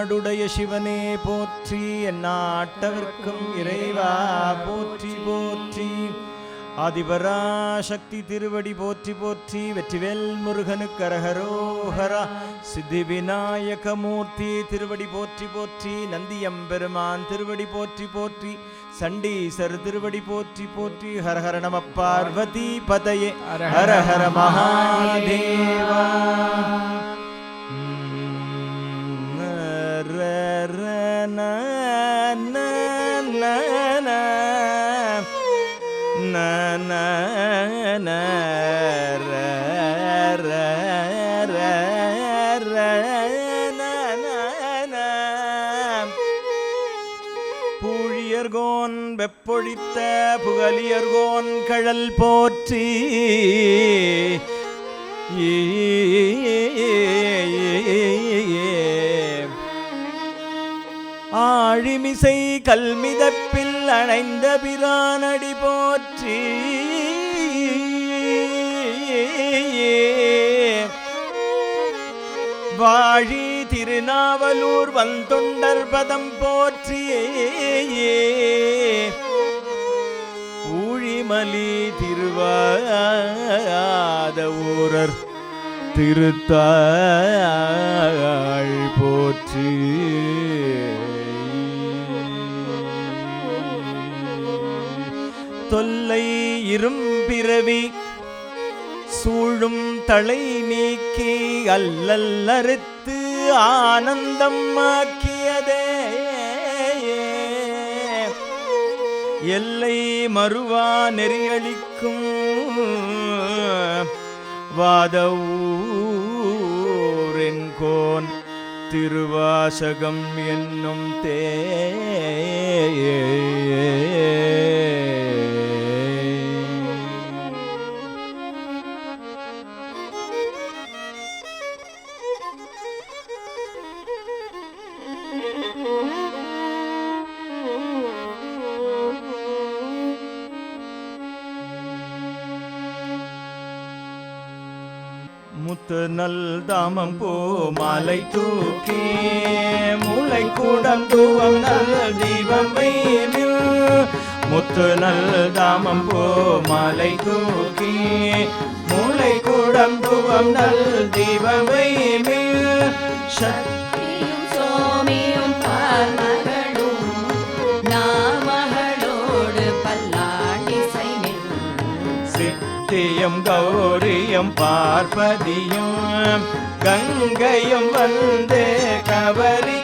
நாடுடைய சிவனே போற்றி எந்நாட்டவர்க்கும் இறைவா போற்றி போற்றி. ஆதிபராசக்தி திருவடி போற்றி போற்றி. வெற்றிவேல் முருகனுக்கு அரகரோஹரா சித்தி விநாயக மூர்த்தி திருவடி போற்றி போற்றி. நந்தியம்பெருமான் திருவடி போற்றி போற்றி. சண்டீசர் திருவடி போற்றி போற்றி. ஹரஹர நம பார்வதி பதயே. ஹர ஹர மகாதேவா. பூழியர்கோன் வெப்பொழித்த புகழியர்கோன் கழல் போற்றி. அழிமிசை கல்மிதப்பில் அணைந்த பிரானடி போற்றி. வாழி திருநாவலூர் வந்தொண்டர் பதம் போற்றியே. ஊழிமலி திருவாத ஊரர் திருத்தாள் போற்றி. தொல்லை இரும்பிறவி சூழும் தலை நீக்கி அல்லல் அறுத்து ஆனந்தம் ஆக்கியதே. எல்லை மறுவா நெறியளிக்கும் வாதவூரென்கோன் திருவாசகம் என்னும் தே தாமம் பூ மாலை தூக்கி முளை கூடம் தூவம் நல் தீபம் வெயிலில் முத்து நல் தாமம் பூ மாலை தூக்கி முளை கூடம் தூவம் நல் தீபம் வெயிலில் சத் கௌரியும் பார்ப்பதியும் கங்கையும் வந்து கவரி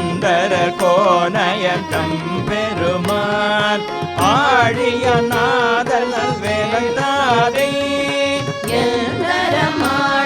சுந்தர கோணயம் பெருமான் ஆழிய நாதல் வேலந்தாரை எந்தரமாடுமையாள்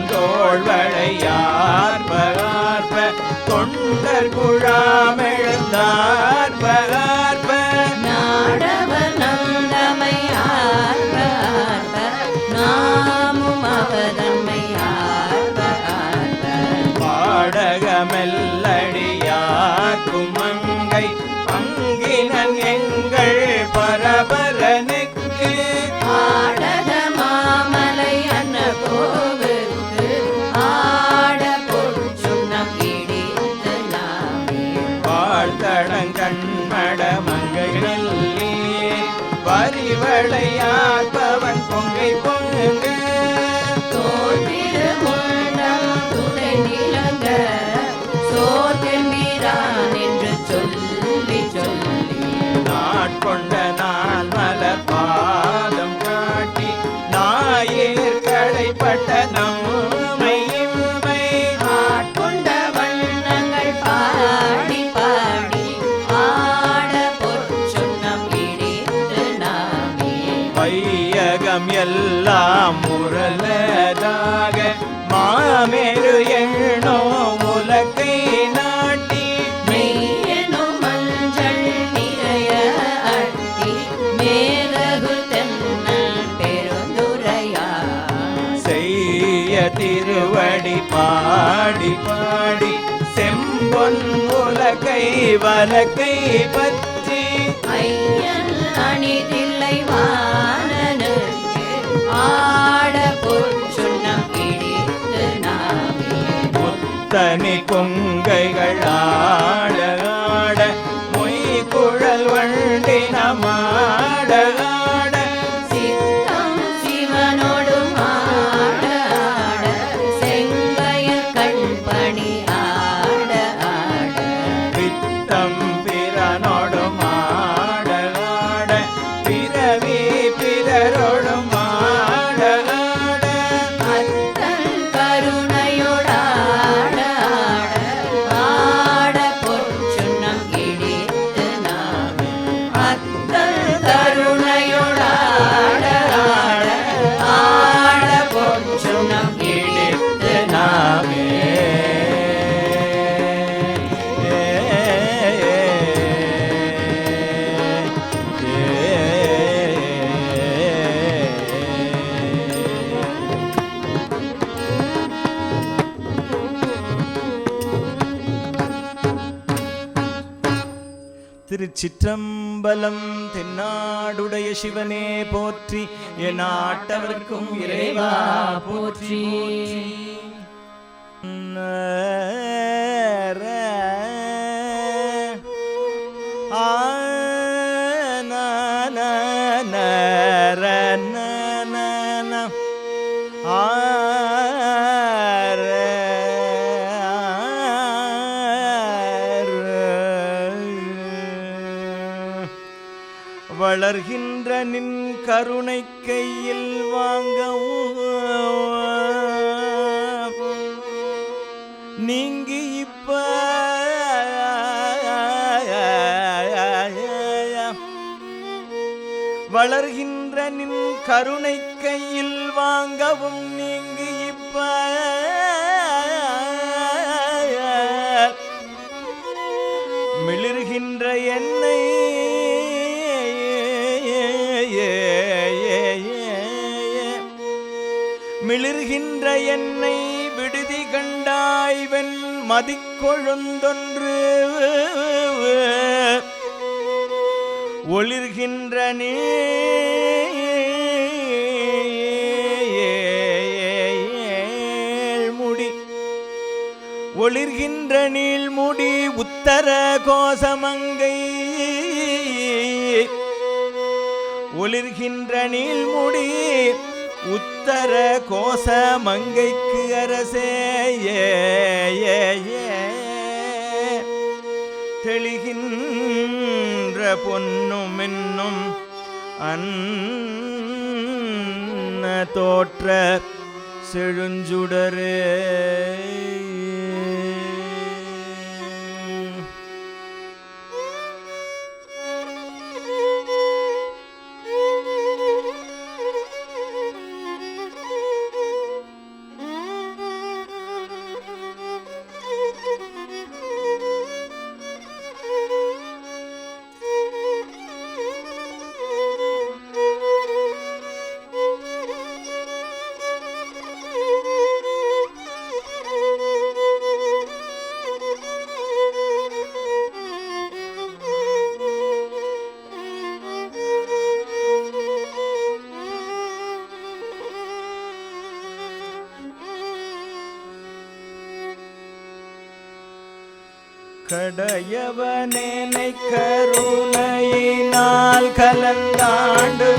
கொண்டோள் வளையார்ப தொண்டர் குழாமெழுந்தார்ப திருவடி பாடி பாடி செம்பொன் உலகை வலக்கை பற்றி ஐயன் அணிதில்லை வாணனு ஆட பொற்றுண்ணம் கொங்கைகள் ஆட ஆட திருச்சிற்றம்பலம் தென்னாடுடைய சிவனே போற்றி என் ஆட்டவர்க்கும் இறைவா போற்றி. கருணை கையில் வாங்கவும் நீங்கி இப்ப வளர்கின்ற நின் கருணை கையில் வாங்கவும் நீங்கி இப்ப மிளிர்கின்ற என் விடுகின்ற என்னை விடுதி கண்டாய்வன் மதிக்கொழுந்தொன்று. ஒளிர்கின்ற நீ ஒளிர்கின்ற நீள்முடி உத்தர கோசமங்கை. ஒளிர்கின்ற நீள்முடி உத்தர கோச மங்கைக்கு அரசே ஏ தெளிகின்ற பொன்னும் என்னும் அன்ன தோற்ற செழுஞ்சுடரே. உடையவனேனை கருணையினால் கலந்தாண்டு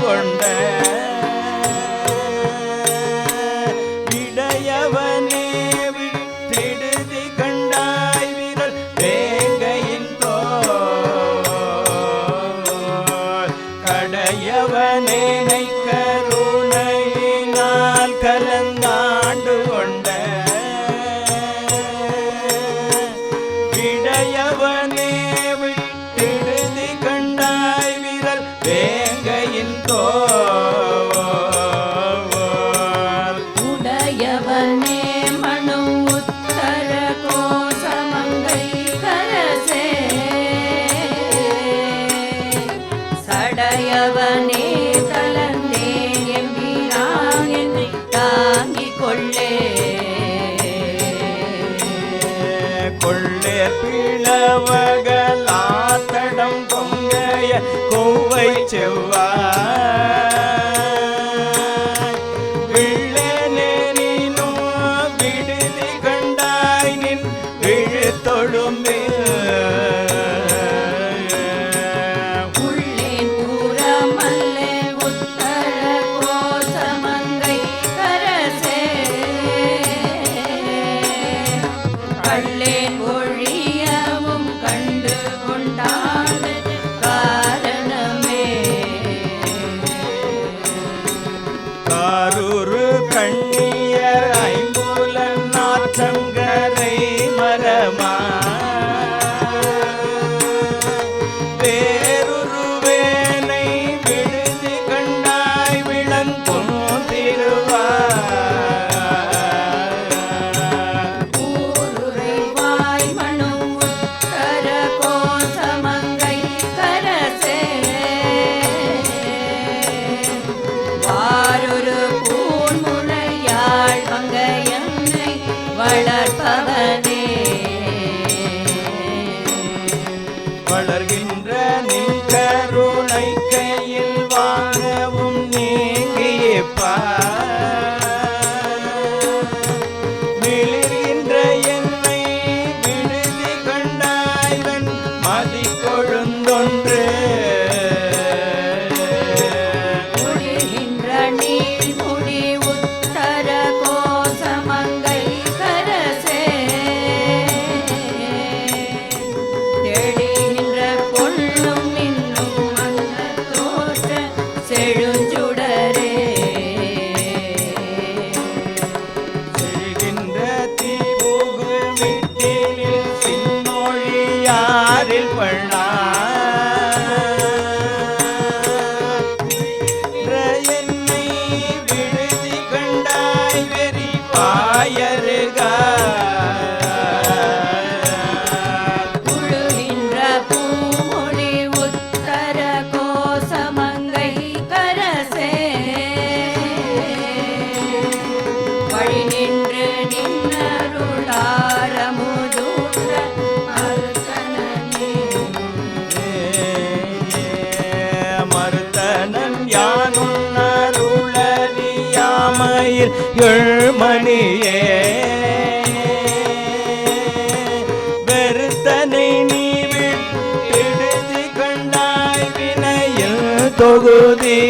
பிளவகலாத்தடம் பொங்கைய கோவை செவ்வாய் வளர்ப்பவனே. வளர்கின்ற எழுமணியே வெறுத்தனை நீ விடுதி கண்டாய் வினையில் தொகுதி.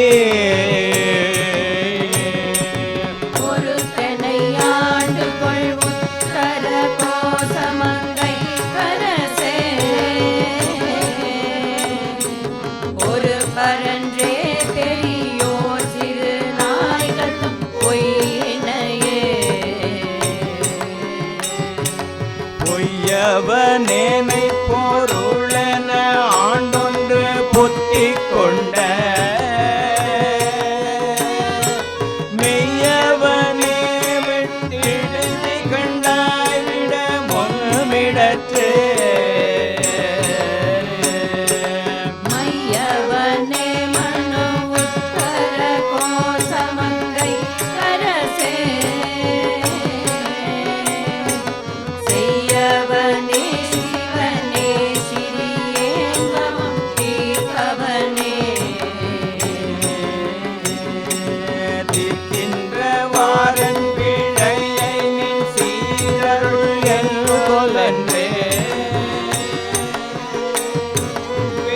rico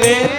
de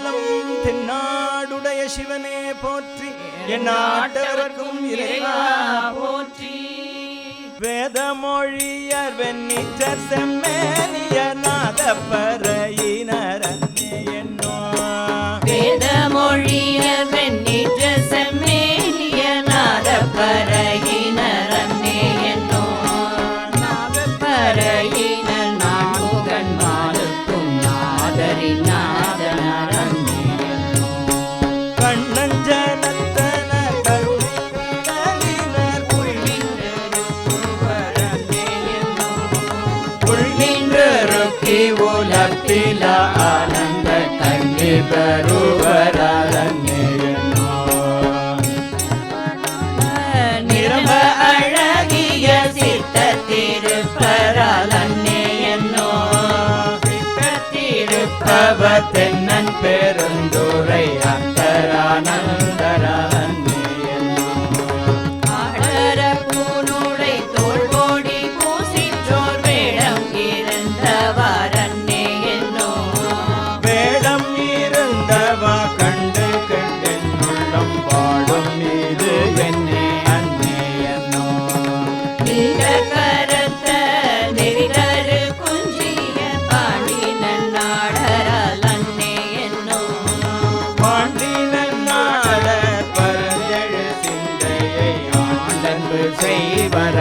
அம்பலம் தென்னாடுடைய சிவனே போற்றி. என் ஆட்டவர்க்கும் இறைவா போற்றி. வேதமொழியர் வெண்ணிச்சர் செம்மேனியர் நாதப்பறையினர் என்னோ வேதமொழியர் ಆನಂದ ತಂಗಿ ಬರುವರಾದ நிரம்ப அழகிய சித்த திருப்பரால் அன்னையன்னோ பெருந்துரை அந்தரானந்தரான்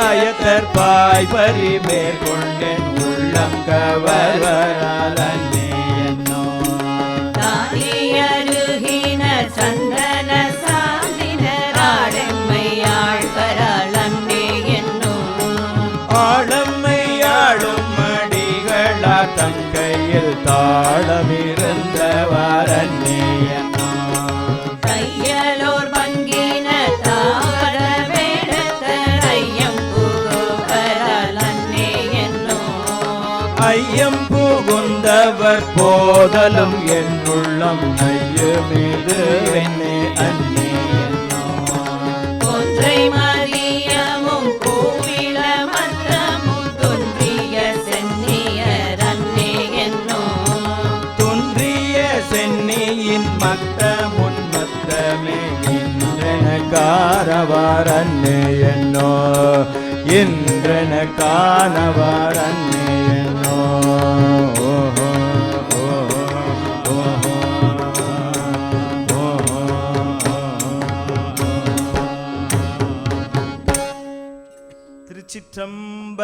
பாயத்தற்பாய் பறி மேற்கொண்டேன் உள்ளம் கவராலன்னே என்னோ தானியருகினர் சந்தன சாந்தினர் ஆடெம்மையாள் பராள் அன்னே என்னோ ஆழம்மையாடும் மடிகளா தங்கையில் தாளமிருந்தவரன்னே புகுந்தவர் போதலும் என் உள்ளம் நையுமிது என்னே அன்னே கொன்றை மதியமும் கோவில மன்றமும் தொன்றிய சென்னியர் அன்னே என்னோ துன்றிய சென்னியின் மத்த முன்மத்தமே இன்றன காரவாரன்னே என்னோ இன்றன என்னோ